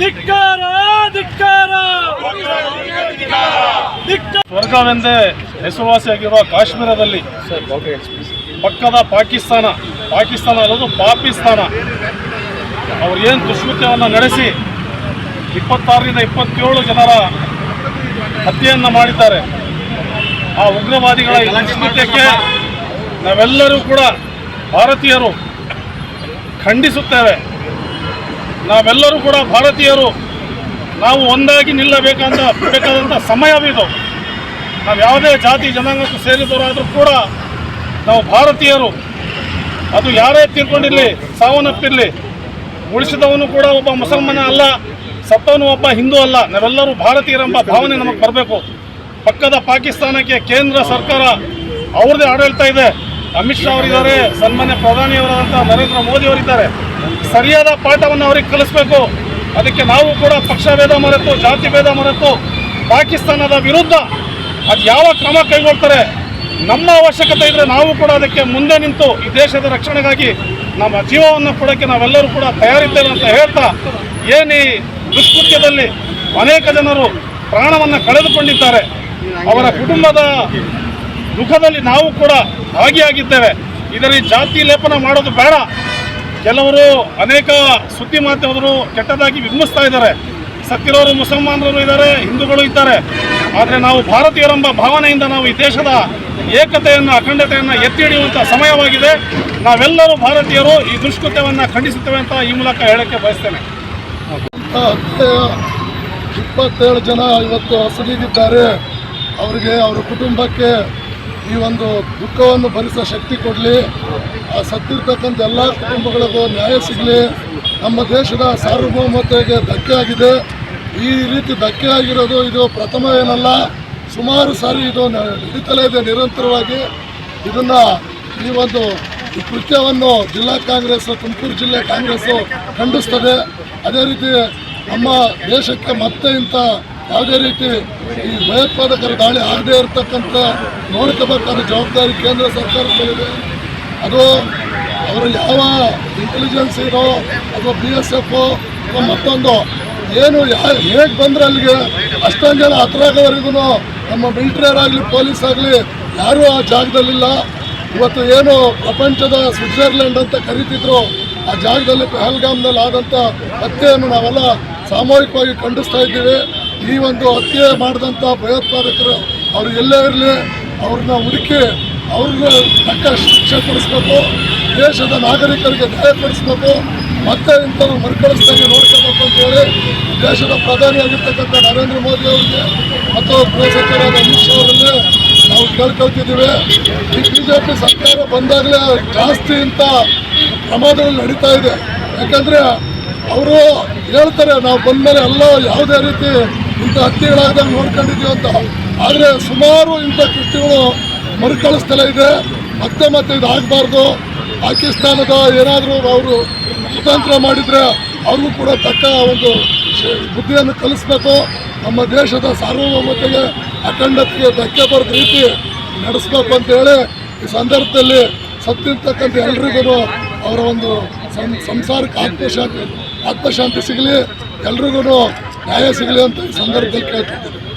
ಧಿಕ್ಕಾರ ಧಿಕ್ಕಾರ. ಸ್ವರ್ಗವೆಂದೇ ಹೆಸರುವಾಸಿಯಾಗಿರುವ ಕಾಶ್ಮೀರದಲ್ಲಿ ಪಕ್ಕದ ಪಾಕಿಸ್ತಾನ ಪಾಕಿಸ್ತಾನ ಅನ್ನೋದು ಪಾಕಿಸ್ತಾನ ಅವರು ಏನು ದುಷ್ಕೃತ್ಯವನ್ನು ನಡೆಸಿ ಇಪ್ಪತ್ತಾರರಿಂದ ಇಪ್ಪತ್ತೇಳು ಜನರ ಹತ್ಯೆಯನ್ನು ಮಾಡಿದ್ದಾರೆ. ಆ ಉಗ್ರವಾದಿಗಳ ದುಷ್ಕೃತ್ಯಕ್ಕೆ ನಾವೆಲ್ಲರೂ ಕೂಡ ಭಾರತೀಯರು ಖಂಡಿಸುತ್ತೇವೆ. ನಾವೆಲ್ಲರೂ ಕೂಡ ಭಾರತೀಯರು, ನಾವು ಒಂದಾಗಿ ನಿಲ್ಲಬೇಕಂತ ಬೇಕಾದಂಥ ಸಮಯವಿದು. ನಾವು ಯಾವುದೇ ಜಾತಿ ಜನಾಂಗಕ್ಕೆ ಸೇರಿದವರಾದರೂ ಕೂಡ ನಾವು ಭಾರತೀಯರು. ಅದು ಯಾರೇ ತೀರ್ಕೊಂಡಿರಲಿ ಸಾವನ್ನಪ್ಪಿರಲಿ, ಉಳಿಸಿದವನು ಕೂಡ ಒಬ್ಬ ಮುಸಲ್ಮಾನ ಅಲ್ಲ, ಸತ್ತವನು ಒಬ್ಬ ಹಿಂದೂ ಅಲ್ಲ, ನಾವೆಲ್ಲರೂ ಭಾರತೀಯರೆಂಬ ಭಾವನೆ ನಮಗೆ ಬರಬೇಕು. ಪಕ್ಕದ ಪಾಕಿಸ್ತಾನಕ್ಕೆ ಕೇಂದ್ರ ಸರ್ಕಾರ ಅವ್ರದ್ದೇ ಆಡಳಿತ ಇದೆ. ಅಮಿತ್ ಶಾ ಅವರಿದ್ದಾರೆ, ಸನ್ಮಾನ್ಯ ಪ್ರಧಾನಿಯವರಾದಂಥ ನರೇಂದ್ರ ಮೋದಿ ಅವರಿದ್ದಾರೆ. ಸರಿಯಾದ ಪಾಠವನ್ನು ಅವರಿಗೆ ಕಲಿಸಬೇಕು. ಅದಕ್ಕೆ ನಾವು ಕೂಡ ಪಕ್ಷ ಭೇದ ಮರೆತು, ಜಾತಿ ಭೇದ ಮರೆತು, ಪಾಕಿಸ್ತಾನದ ವಿರುದ್ಧ ಅದು ಯಾವ ಕ್ರಮ ಕೈಗೊಳ್ತಾರೆ ನಮ್ಮ ಅವಶ್ಯಕತೆ ಇದ್ದರೆ ನಾವು ಕೂಡ ಅದಕ್ಕೆ ಮುಂದೆ ನಿಂತು ಈ ದೇಶದ ರಕ್ಷಣೆಗಾಗಿ ನಮ್ಮ ಜೀವವನ್ನು ಕೊಡೋಕ್ಕೆ ನಾವೆಲ್ಲರೂ ಕೂಡ ತಯಾರಿದ್ದೇವೆ ಅಂತ ಹೇಳ್ತಾ, ಏನು ಈ ದುಷ್ಕೃತ್ಯದಲ್ಲಿ ಅನೇಕ ಜನರು ಪ್ರಾಣವನ್ನು ಕಳೆದುಕೊಂಡಿದ್ದಾರೆ. ಅವರ ಕುಟುಂಬದ ದುಃಖದಲ್ಲಿ ನಾವು ಕೂಡ ಭಾಗಿಯಾಗಿದ್ದೇವೆ. ಇದರಲ್ಲಿ ಜಾತಿ ಲೇಪನ ಮಾಡೋದು ಬೇಡ. ಕೆಲವರು ಅನೇಕ ಸುದ್ದಿ ಮಾಧ್ಯಮದರು ಕೆಟ್ಟದಾಗಿ ವಿಮರ್ಶಿಸ್ತಾ ಇದ್ದಾರೆ. ಸತ್ತಿರೋರು ಮುಸಲ್ಮಾನರು ಇದ್ದಾರೆ, ಹಿಂದೂಗಳು ಇದ್ದಾರೆ. ಆದರೆ ನಾವು ಭಾರತೀಯರೆಂಬ ಭಾವನೆಯಿಂದ ನಾವು ಈ ದೇಶದ ಏಕತೆಯನ್ನು, ಅಖಂಡತೆಯನ್ನು ಎತ್ತಿ ಹಿಡಿಯುವಂಥ ಸಮಯವಾಗಿದೆ. ನಾವೆಲ್ಲರೂ ಭಾರತೀಯರು ಈ ದುಷ್ಕೃತ್ಯವನ್ನು ಖಂಡಿಸುತ್ತೇವೆ ಅಂತ ಈ ಮೂಲಕ ಹೇಳಕ್ಕೆ ಬಯಸ್ತೇನೆ. ಇಪ್ಪತ್ತೇಳು ಜನ ಇವತ್ತು ಸುಲಿದಿದ್ದಾರೆ ಅವರಿಗೆ ಅವರ ಕುಟುಂಬಕ್ಕೆ ಈ ಒಂದು ದುಃಖವನ್ನು ಭರಿಸೋ ಶಕ್ತಿ ಕೊಡಲಿ. ಆ ಸತ್ತಿರ್ತಕ್ಕಂಥ ಎಲ್ಲ ಕುಟುಂಬಗಳಿಗೂ ನ್ಯಾಯ ಸಿಗಲಿ. ನಮ್ಮ ದೇಶದ ಸಾರ್ವಭೌಮತೆಗೆ ಧಕ್ಕೆ ಆಗಿದೆ. ಈ ರೀತಿ ಧಕ್ಕೆ ಆಗಿರೋದು ಇದು ಪ್ರಥಮ ಏನಲ್ಲ, ಸುಮಾರು ಸಾರಿ ಇದು ನಡೀತಲೇ ಇದೆ ನಿರಂತರವಾಗಿ. ಇದನ್ನು ಈ ಒಂದು ಕೃತ್ಯವನ್ನು ಜಿಲ್ಲಾ ಕಾಂಗ್ರೆಸ್, ತುಮಕೂರು ಜಿಲ್ಲೆ ಕಾಂಗ್ರೆಸ್ಸು ಖಂಡಿಸ್ತದೆ. ಅದೇ ರೀತಿ ನಮ್ಮ ದೇಶಕ್ಕೆ ಮತ್ತೆ ಇಂಥ ಯಾವುದೇ ರೀತಿ ಈ ಭಯೋತ್ಪಾದಕರ ದಾಳಿ ಆಗದೇ ಇರತಕ್ಕಂಥ ನೋಡ್ಕೋಬೇಕಾದ ಜವಾಬ್ದಾರಿ ಕೇಂದ್ರ ಸರ್ಕಾರದ ಮೇಲಿದೆ ಅದು ಅವರು ಯಾವ ಇಂಟೆಲಿಜೆನ್ಸ್ ಇರೋ ಅಥವಾ ಬಿ ಎಸ್ ಎಫ್ ಅಥವಾ ಮತ್ತೊಂದು ಏನು ಯಾರು ಹೇಗೆ ಬಂದರೆ ಅಲ್ಲಿಗೆ ಅಷ್ಟೊಂದು ಜನ ಆಗೋವರೆಗೂ ನಮ್ಮ ಮಿಲಿಟರಿಯರಾಗಲಿ ಪೊಲೀಸ್ ಆಗಲಿ ಯಾರೂ ಆ ಜಾಗದಲ್ಲಿಲ್ಲ. ಇವತ್ತು ಏನು ಪ್ರಪಂಚದ ಸ್ವಿಟ್ಜರ್ಲೆಂಡ್ ಅಂತ ಕರೀತಿದ್ರು, ಆ ಜಾಗದಲ್ಲಿ ಪೆಹಲ್ಗಾಮ್ನಲ್ಲಿ ಆದಂಥ ಹತ್ಯೆಯನ್ನು ನಾವೆಲ್ಲ ಸಾಮೂಹಿಕವಾಗಿ ಖಂಡಿಸ್ತಾ ಇದ್ದೀವಿ. ಈ ಒಂದು ಹತ್ಯೆ ಮಾಡಿದಂಥ ಭಯೋತ್ಪಾದಕರು ಅವರು ಎಲ್ಲೇ ಇರಲಿ ಅವ್ರನ್ನ ಹುಡುಕಿ ಅವ್ರನ್ನ ತಕ್ಕ ಶಿಕ್ಷೆ ಕೊಡಿಸ್ಬೇಕು, ದೇಶದ ನಾಗರಿಕರಿಗೆ ನ್ಯಾಯ ಕೊಡಿಸ್ಬೇಕು, ಮತ್ತೆ ಇಂಥವ್ರು ಮರುಕಳಿಸ್ದಂಗೆ ನೋಡ್ಕೋಬೇಕು ಅಂತ ಹೇಳಿ ದೇಶದ ಪ್ರಧಾನಿಯಾಗಿರ್ತಕ್ಕಂಥ ನರೇಂದ್ರ ಮೋದಿ ಅವರಿಗೆ ಮತ್ತು ಗೃಹ ಸಚಿವರಾದ ಅಮಿತ್ ಶಾ ಅವರಲ್ಲಿ ನಾವು ಕೇಳ್ಕೊಳ್ತಿದ್ದೀವಿ. ಈ ಬಿ ಜೆ ಪಿ ಸರ್ಕಾರ ಬಂದಾಗಲೇ ಜಾಸ್ತಿ ಇಂಥ ಪ್ರಮಾದಗಳು ನಡೀತಾ ಇದೆ. ಯಾಕಂದರೆ ಅವರು ಹೇಳ್ತಾರೆ, ನಾವು ಬಂದ ಮೇಲೆ ಎಲ್ಲ ಯಾವುದೇ ರೀತಿ ಇಂಥ ಹತ್ಯೆಗಳಾಗದಂಗೆ ನೋಡ್ಕೊಂಡಿದ್ದೀವಿ ಅಂತ. ಆದರೆ ಸುಮಾರು ಇಂಥ ಕೃತ್ಯಗಳು ಮರುಕಳಿಸ್ತಲೇ ಇದೆ. ಮತ್ತೆ ಮತ್ತೆ ಇದು ಆಗಬಾರ್ದು. ಪಾಕಿಸ್ತಾನದ ಏನಾದರೂ ಅವರು ಕುತಂತ್ರ ಮಾಡಿದರೆ ಅವ್ರಿಗೂ ಕೂಡ ತಕ್ಕ ಒಂದು ಬುದ್ಧಿಯನ್ನು ಕಲಿಸ್ಬೇಕು. ನಮ್ಮ ದೇಶದ ಸಾರ್ವಭೌಮತೆಗೆ ಅಖಂಡತೆಗೆ ಧಕ್ಕೆ ಬರೋದು ರೀತಿ ನಡೆಸ್ಬೇಕು ಅಂತ ಹೇಳಿ ಈ ಸಂದರ್ಭದಲ್ಲಿ ಸತ್ತಿರ್ತಕ್ಕಂಥ ಎಲ್ರಿಗೂ ಅವರ ಒಂದು ಸಂಸಾರಕ್ಕೆ ಆತ್ಮಶಾಂತಿ ಆತ್ಮಶಾಂತಿ ಸಿಗಲಿ. ಎಲ್ರಿಗೂ ನ್ಯಾಯ ಸಿಗಲಿ ಅಂತ ಈ ಸಂದರ್ಭದಲ್ಲಿ ಕೇಳ್ತಿದ್ದೀನಿ